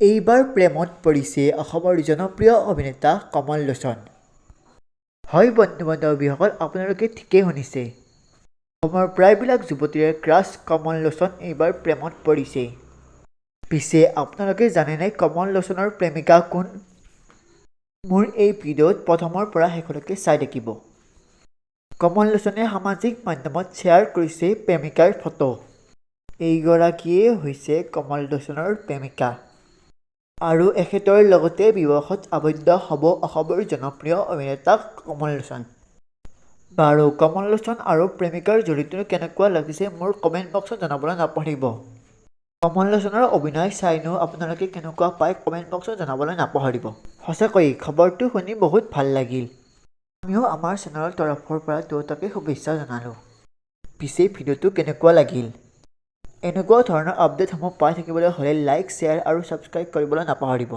এইবাৰ প্ৰেমত পৰিছে অসমৰ জনপ্ৰিয় অভিনেতা কমল লোচন। হয় বন্ধু বান্ধৱীসকল আপোনালোকে ঠিকেই শুনিছে। অসমৰ প্ৰায়বিলাক যুৱতীৰে ক্ৰাছ কমল লোচন এইবাৰ প্ৰেমত পৰিছে। পিছে আপোনালোকে জানেনে কমল লোচনৰ প্ৰেমিকা কোন? মোৰ এই ভিডিঅ'ত প্ৰথমৰ পৰা শেষলৈকে চাই থাকিব কমল লোচনে সামাজিক মাধ্যমত শ্বেয়াৰ কৰিছে প্ৰেমিকাৰ ফটো। এইগৰাকীয়ে হৈছে কমল লোচনৰ প্ৰেমিকা। আৰু এখেতৰ লগতে বিবাহত আবদ্ধ হ'ব অসমৰ জনপ্ৰিয় অভিনেতা কমল লোচন। বাৰু কমল লোচন আৰু প্ৰেমিকাৰ জুটিটো কেনেকুৱা লাগিছে মোৰ কমেণ্ট বক্সত জনাবলৈ নাপাহৰিব। কমল লোচনৰ অভিনয় চাইনো আপোনালোকে কেনেকুৱা পায় কমেণ্ট বক্সত জনাবলৈ নাপাহৰিব। সঁচাকৈয়ে খবৰটো শুনি বহুত ভাল লাগিল। আমিও আমাৰ চেনেলৰ তৰফৰ পৰা দুয়োটাকে শুভেচ্ছা জনালোঁ। পিছে ভিডিঅ'টো কেনেকুৱা লাগিল? এনেকুৱা ধৰণৰ আপডেটসমূহ পাই থাকিবলৈ হ'লে লাইক শ্বেয়াৰ আৰু ছাবস্ক্ৰাইব কৰিবলৈ নাপাহৰিব।